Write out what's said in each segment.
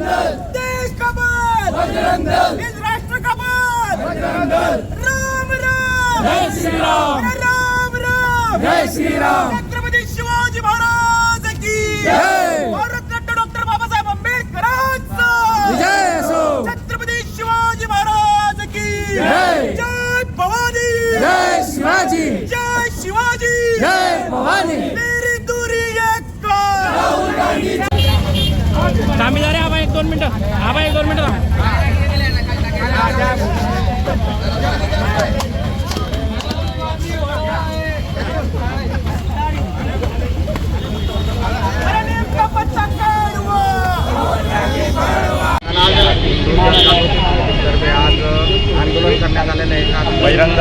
देश का बल! इस राष्ट्र का बल! राम राम! राम राम! छत्रपती शिवाजी महाराज की भारतरत्न डॉक्टर बाबासाहेब आंबेडकरांचा छत्रपति शिवाजी महाराज की जय! भवानी! जय शिवाजी! जय शिवाजी! जय भवानी! मेरी दूरी एक तामिळनाडू एक दोन मिनिटं. आबा एक दोन मिनटं आंदोलन करण्यात आलेलं आहे बहिरंग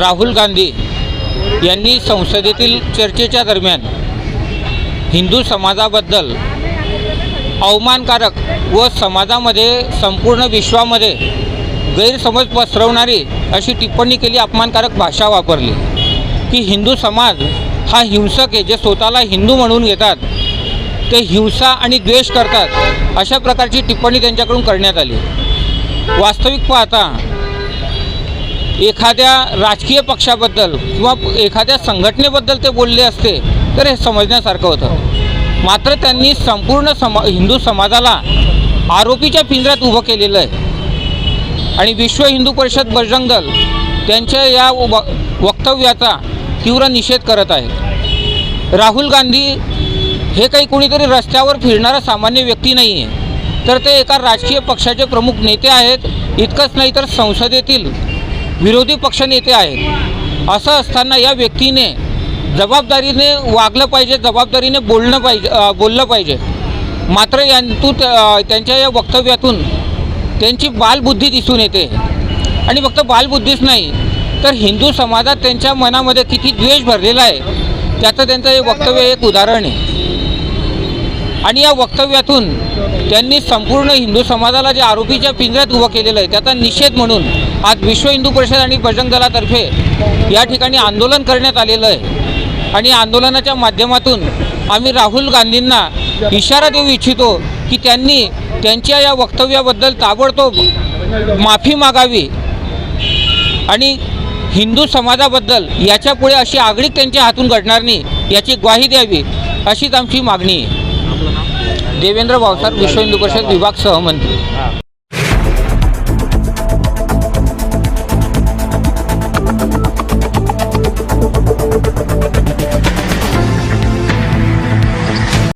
राहुल गांधी यांनी संसदेतील चर्चेच्या दरम्यान हिंदू समाजाबद्दल अवमानकारक व समाजामध्ये संपूर्ण विश्वामध्ये गैरसमज पसरवणारी अशी टिप्पणी केली अपमानकारक भाषा वापरली. की हिंदू समाज हा हिंसक आहे जे स्वतःला हिंदू म्हणून घेतात. ते हिंसा आणि द्वेष करतात अशा प्रकारची टिप्पणी त्यांच्याकडून करण्यात आली. वास्तविक पाहता एखाद्या राजकीय पक्षाबद्दल किंवा एखाद्या संघटनेबद्दल ते बोलले असते तर हे समजण्यासारखं होतं. मात्र त्यांनी संपूर्ण समा हिंदू समाजाला आरोपीच्या पिंजऱ्यात उभं केलेलं आहे. आणि विश्व हिंदू परिषद बजरंग दल त्यांच्या या व वक्तव्याचा तीव्र निषेध करत आहे. राहुल गांधी हे काही कोणीतरी रस्त्यावर फिरणारा सामान्य व्यक्ती नाही आहे तर ते एका राजकीय पक्षाचे प्रमुख नेते आहेत इतकंच नाही तर संसदेतील विरोधी पक्षनेते आहेत. असं असताना या व्यक्तीने जबाबदारीने वागलं पाहिजे जबाबदारीने बोलणं पाहिजे बोललं पाहिजे. मात्र यांतू त्यांच्या या वक्तव्यातून त्यांची बालबुद्धी दिसून येते. आणि फक्त बालबुद्धीच नाही तर हिंदू समाजात त्यांच्या मनामध्ये किती द्वेष भरलेला आहे त्याचं त्यांचं हे वक्तव्य एक उदाहरण आहे. आणि या वक्तव्यातून त्यांनी संपूर्ण हिंदू समाजाला जे आरोपीच्या पिंजऱ्यात उभं केलेलं आहे त्याचा निषेध म्हणून आज विश्व हिंदू परिषद आणि बजरंग दलातर्फे या ठिकाणी आंदोलन करण्यात आलेलं आहे. आणि आंदोलनाच्या माध्यमातून आम्ही राहुल गांधींना इशारा देऊ इच्छितो की त्यांनी त्यांच्या या वक्तव्याबद्दल ताबडतोब माफी मागावी आणि हिंदू समाजाबद्दल याच्यापुढे अशी आगळीक त्यांच्या हातून घडणार नाही याची ग्वाही द्यावी अशीच आमची मागणी आहे. देवेंद्र भावसार विश्व हिंदू परिषद विभाग सहमंत्री.